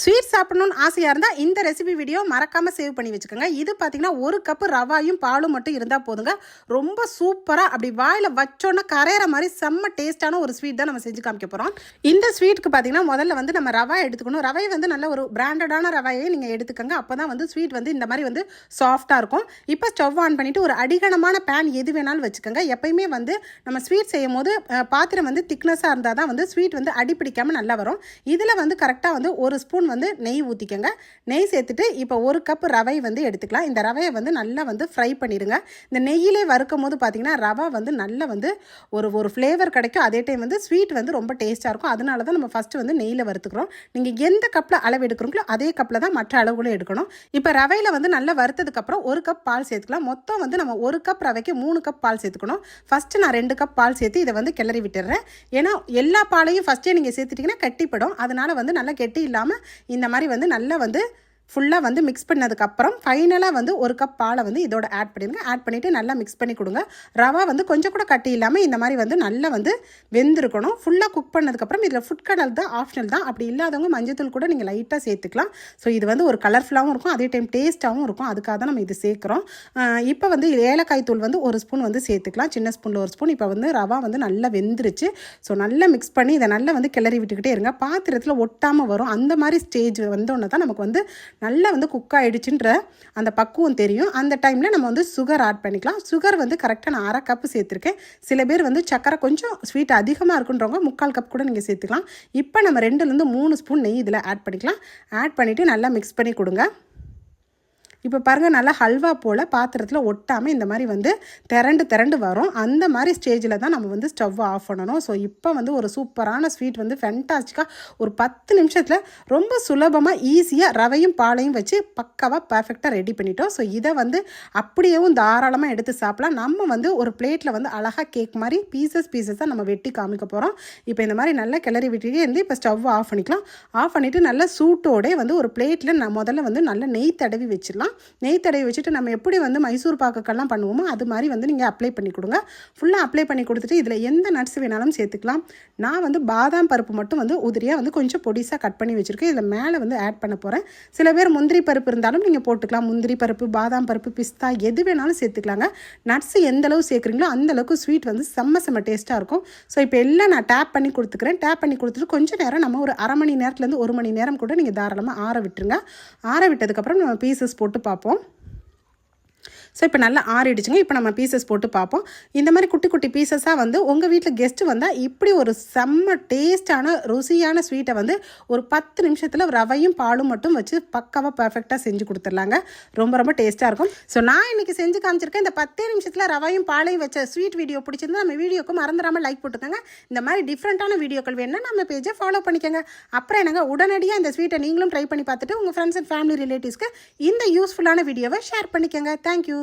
Sweet சாப்பிடணும்னு ஆசையாக இருந்தால் இந்த ரெசிபி வீடியோ மறக்காமல் சேவ் பண்ணி வச்சுக்கோங்க. இது பார்த்தீங்கன்னா ஒரு கப்பு ரவாயும் பாலும் மட்டும் இருந்தால் போதுங்க. ரொம்ப சூப்பராக அப்படி வாயில் வச்சோன்னா கரையிற மாதிரி செம்ம டேஸ்ட்டான ஒரு ஸ்வீட் தான் நம்ம செஞ்சு காமிக்க போகிறோம் இந்த ஸ்வீட்டுக்கு பார்த்தீங்கன்னா முதல்ல வந்து நம்ம ரவா எடுத்துக்கணும். ரவை வந்து நல்ல ஒரு பிராண்டடான ரவையை நீங்கள் எடுத்துக்கோங்க. அப்போ தான் வந்து ஸ்வீட் வந்து இந்த மாதிரி வந்து சாஃப்டாக இருக்கும். இப்போ ஸ்டவ் ஆன் பண்ணிவிட்டு ஒரு அடிகனமான பேன் எது வேணாலும் வச்சுக்கோங்க. எப்பயுமே வந்து நம்ம ஸ்வீட் செய்யும் போது பாத்திரம் வந்து திக்னஸாக இருந்தால் தான் வந்து ஸ்வீட் வந்து அடிப்பிடிக்காமல் நல்லா வரும். இதில் வந்து கரெக்டாக வந்து ஒரு ஸ்பூன் வந்து நெய் ஊற்றிக்கோங்க நெய் சேர்த்துட்டு இப்போ ஒரு கப் ரவை வந்து எடுத்துக்கலாம். இந்த ரவையை வந்து நல்லா வந்து ஃப்ரை பண்ணிடுங்க. இந்த நெய்யிலே வறுக்கும் போது பார்த்திங்கன்னா ரவை வந்து நல்லா வந்து ஒரு ஒரு ஃப்ளேவர் கிடைக்கும். அதே டைம் வந்து ஸ்வீட் வந்து ரொம்ப டேஸ்ட்டாக இருக்கும். அதனால தான் நம்ம ஃபஸ்ட்டு வந்து நெய்யில் வறுத்துக்கிறோம். நீங்கள் எந்த கப்பில் அளவு எடுக்கிறீங்களோ அதே கப்பில் தான் மற்ற அளவுகளும் எடுக்கணும். இப்போ ரவையில் வந்து நல்லா வறுத்ததுக்கப்புறம் ஒரு கப் பால் சேர்த்துக்கலாம். மொத்தம் வந்து நம்ம ஒரு கப் ரவைக்கு மூணு கப் பால் சேர்த்துக்கணும். ஃபஸ்ட்டு நான் ரெண்டு கப் பால் சேர்த்து இதை வந்து கிளறி விட்டுறேன் ஏன்னா எல்லா பாலையும் ஃபஸ்ட்டே நீங்கள் சேர்த்துட்டிங்கன்னா கட்டிப்படும். அதனால் வந்து நல்லா கெட்டி இல்லாமல் இந்த மாதிரி வந்து நல்லா வந்து ஃபுல்லாக வந்து மிக்ஸ் பண்ணதுக்கப்புறம் ஃபைனலாக வந்து ஒரு கப் பாலை வந்து இதோட ஆட் பண்ணிடுங்க. ஆட் பண்ணிவிட்டு நல்லா மிக்ஸ் பண்ணி கொடுங்க. ரவா வந்து கொஞ்சம் கூட கட்டி இல்லாமல் இந்த மாதிரி வந்து நல்லா வந்து வெந்திருக்கணும். ஃபுல்லாக குக் பண்ணதுக்கப்புறம் இதில் ஃபுட் கடல் தான் ஆப்ஷனல் தான். அப்படி இல்லாதவங்க மஞ்சத்தூள் கூட நீங்கள் லைட்டாக சேர்த்துக்கலாம். ஸோ இது வந்து ஒரு கலர்ஃபுல்லாகவும் இருக்கும். அதே டைம் டேஸ்ட்டாகவும் இருக்கும். அதுக்காக தான் நம்ம இது சேர்க்குறோம். இப்போ வந்து ஏலக்காய் தூள் வந்து ஒரு ஸ்பூன் வந்து சேர்த்துக்கலாம். சின்ன ஸ்பூனில் ஒரு ஸ்பூன் இப்போ வந்து ரவா வந்து நல்லா வெந்துருச்சு. ஸோ நல்லா மிக்ஸ் பண்ணி இதை நல்லா வந்து கிளறி விட்டுக்கிட்டே இருங்க. பாத்திரத்தில் ஒட்டாமல் வரும். அந்த மாதிரி ஸ்டேஜ் வந்தோடனே தான் நமக்கு வந்து நல்லா வந்து குக் ஆகிடுச்சுன்ற அந்த பக்குவம் தெரியும். அந்த டைமில் நம்ம வந்து சுகர் ஆட் பண்ணிக்கலாம். சுகர் வந்து கரெக்டாக நான் அரை கப்பு சேர்த்துருக்கேன். சில பேர் வந்து சக்கரை கொஞ்சம் ஸ்வீட் அதிகமாக இருக்குன்றவங்க முக்கால் கப் கூட நீங்கள் சேர்த்துக்கலாம். இப்போ நம்ம ரெண்டுலேருந்து மூணு ஸ்பூன் நெய் இதில் ஆட் பண்ணிக்கலாம். ஆட் பண்ணிவிட்டு நல்லா மிக்ஸ் பண்ணி கொடுங்க. இப்போ பாருங்கள் நல்லா ஹல்வா போல் பாத்திரத்தில் ஒட்டாமல் இந்த மாதிரி வந்து திரண்டு திரண்டு வரும். அந்த மாதிரி ஸ்டேஜில் தான் நம்ம வந்து ஸ்டவ் ஆஃப் பண்ணணும். ஸோ இப்போ வந்து ஒரு சூப்பரான ஸ்வீட் வந்து ஃபென்டாஸ்டிக்காக ஒரு பத்து நிமிஷத்தில் ரொம்ப சுலபமாக ஈஸியாக ரவையும் பாலையும் வச்சு பக்காவாக பர்ஃபெக்டாக ரெடி பண்ணிட்டோம். ஸோ இதை வந்து அப்படியேவும் தாராளமாக எடுத்து சாப்பிடலாம். நம்ம வந்து ஒரு பிளேட்டில் வந்து அழகாக கேக் மாதிரி பீசஸ் பீசஸாக நம்ம வெட்டி காமிக்க போகிறோம் இப்போ இந்த மாதிரி நல்லா கிளறி விட்டுட்டே இருந்து இப்போ ஸ்டவ் ஆஃப் பண்ணிக்கலாம். ஆஃப் பண்ணிவிட்டு நல்லா சூட்டோடே வந்து ஒரு பிளேட்டில் நான் முதல்ல வந்து நல்லா நெய் தடவி வச்சிடலாம். நெய் தடவி வச்சுட்டு நம்ம எப்படி வந்து மைசூர் பாக்குக்கெல்லாம் பண்ணுவோமோ அது மாதிரி வந்து நீங்கள் அப்ளை பண்ணி கொடுங்க. ஃபுல்லாக அப்ளை பண்ணி கொடுத்துட்டு இதில் எந்த நட்ஸ் வேணாலும் சேர்த்துக்கலாம். நான் வந்து பாதாம் பருப்பு மட்டும் வந்து உதிரியாக வந்து கொஞ்சம் பொடிசாக கட் பண்ணி வச்சுருக்கேன். இதில் மேலே வந்து ஆட் பண்ண போகிறேன் சில பேர் முந்திரி பருப்பு இருந்தாலும் நீங்கள் போட்டுக்கலாம். முந்திரி பருப்பு பாதாம் பருப்பு பிஸ்தா எது வேணாலும் சேர்த்துக்கலாங்க. நட்ஸ் எந்த அளவு சேர்க்குறீங்களோ அந்தளவுக்கு ஸ்வீட் வந்து செம்ம செம்ம டேஸ்ட்டாக இருக்கும். ஸோ இப்போ எல்லாம் நான் டேப் பண்ணி கொடுத்துக்கிறேன். டேப் பண்ணி கொடுத்துட்டு கொஞ்சம் நேரம் நம்ம ஒரு அரை மணி நேரத்துலேருந்து ஒரு மணி நேரம் கூட நீங்கள் தாராளமாக ஆற விட்டுருங்க. ஆற விட்டதுக்கப்புறம் நம்ம பீசஸ் போட்டு பார்ப்போம். ஸோ இப்போ நல்லா ஆறிடுச்சுங்க இப்போ நம்ம பீசஸ் போட்டு பார்ப்போம். இந்த மாதிரி குட்டி குட்டி பீசஸாக வந்து உங்கள் வீட்டில் கெஸ்ட்டு வந்தால் இப்படி ஒரு செம்ம டேஸ்டான ருசியான ஸ்வீட்டை வந்து ஒரு பத்து நிமிஷத்தில் ரவையும் பாலும் மட்டும் வச்சு பக்காவாக பர்ஃபெக்டாக செஞ்சு கொடுத்துர்லாங்க ரொம்ப ரொம்ப டேஸ்ட்டாக இருக்கும். ஸோ நான் இன்றைக்கி செஞ்சு காமிச்சிருக்கேன். இந்த பத்தே நிமிஷத்தில் ரவையும் பாலையும் வச்ச ஸ்வீட் வீடியோ பிடிச்சிருந்தா நம்ம வீடியோக்கு மறந்துடாமல் லைக் போட்டுக்கோங்க. இந்த மாதிரி டிஃப்ரெண்ட்டான வீடியோக்கள் வேணும்னா நம்ம பேஜை ஃபாலோ பண்ணிக்கோங்க. அப்புறம் என்னங்க? உடனடியாக இந்த ஸ்வீட்டை நீங்களும் ட்ரை பண்ணி பார்த்துட்டு உங்கள் ஃப்ரெண்ட்ஸ் அண்ட் ஃபேமிலி ரிலேட்டிவ்ஸ்க்கு இந்த யூஸ்ஃபுல்லான வீடியோவை ஷேர் பண்ணிக்கோங்க. Thank you